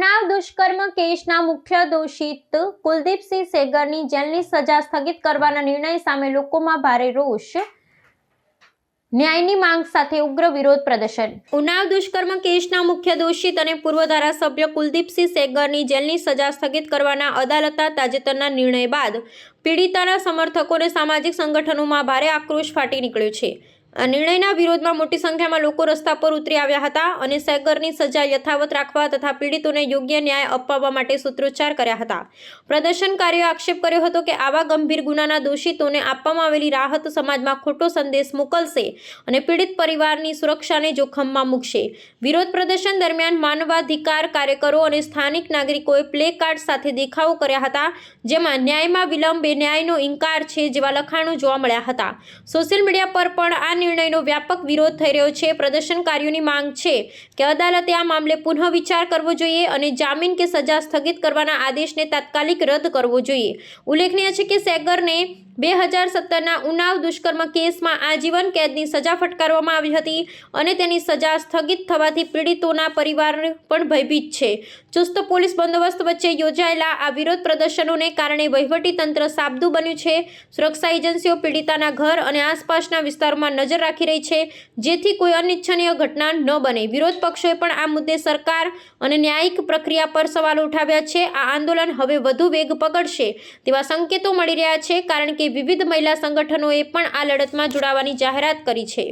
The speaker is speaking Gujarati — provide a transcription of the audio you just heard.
ઉનાવ દુષ્કર્મ કેસના મુખ્ય દોષિત કુલદીપસિંહ સેગરની જેલની સજા સ્થગિત કરવાના નિર્ણય સામે લોકોમાં ભારે રોષ. ન્યાયની માંગ સાથે ઉગ્ર વિરોધ પ્રદર્શન. ઉનાવ દુષ્કર્મ કેસના મુખ્ય દોષિત અને પૂર્વ ધારાસભ્ય કુલદીપસિંહ સેગરની જેલની સજા સ્થગિત કરવાના અદાલતના તાજેતરના નિર્ણય બાદ પીડિતાના સમર્થકો અને સામાજિક સંગઠનોમાં ભારે આક્રોશ ફાટી નીકળ્યો છે. આ નિર્ણયના વિરોધમાં મોટી સંખ્યામાં લોકો રસ્તા પર ઉતરી આવ્યા હતા અને સેગરની સજા યથાવત રાખવા તથા પીડિતોને યોગ્ય ન્યાય અપાવવા માટે સૂત્રોચ્ચાર કર્યા હતા. પ્રદર્શનકારીઓએ આક્ષેપ કર્યો હતો કે આવા ગંભીર ગુનાના દોષિતોને આપવામાં આવેલી રાહત સમાજમાં ખોટો સંદેશ મોકલશે અને પીડિત પરિવારની સુરક્ષાને જોખમમાં મૂકશે. વિરોધ પ્રદર્શન દરમિયાન માનવાધિકાર કાર્યકરો અને સ્થાનિક નાગરિકોએ પ્લે કાર્ડ સાથે દેખાવો કર્યા હતા, જેમાં ન્યાયમાં વિલંબ એ ન્યાયનો ઇનકાર છે જેવા લખાણો જોવા મળ્યા હતા. સોશિયલ મીડિયા પર પણ આ નિર્ણયનો વ્યાપક વિરોધ થઈ રહ્યો છે. પ્રદર્શનકારીઓની માંગ છે કે અદાલતે આ મામલે પુનઃ વિચાર કરવો જોઈએ અને જામીન કે સજા સ્થગિત કરવાના આદેશને તાત્કાલિક રદ કરવો જોઈએ. ઉલ્લેખનીય છે કે સેગરને બે હજાર સત્તરના ઉનાવ દુષ્કર્મ કેસમાં આજીવન કેદની સજા ફટકારવામાં આવી હતી અને તેની સજા સ્થગિત થવાથી પીડિતોના પરિવાર પણ ભયભીત છે. ચુસ્ત પોલીસ બંદોબસ્ત વચ્ચે યોજાયેલા આ વિરોધ પ્રદર્શનોને કારણે વહીવટી તંત્ર સાબદું બન્યું છે. સુરક્ષા એજન્સીઓ પીડિતાના ઘર અને આસપાસના વિસ્તારોમાં નજર રાખી રહી છે. જેથી કોઈ અનિચ્છનીય ઘટના ન બને. વિરોધ પક્ષોએ પણ આ મુદ્દે સરકાર અને ન્યાયિક પ્રક્રિયા પર સવાલો ઉઠાવ્યા છે. આ આંદોલન હવે વધુ વેગ પકડશે તેવા સંકેતો મળી રહ્યા છે, કારણ કે વિવિધ મહિલા સંગઠનોએ પણ આ લડતમાં જોડાવાની જાહેરાત કરી છે.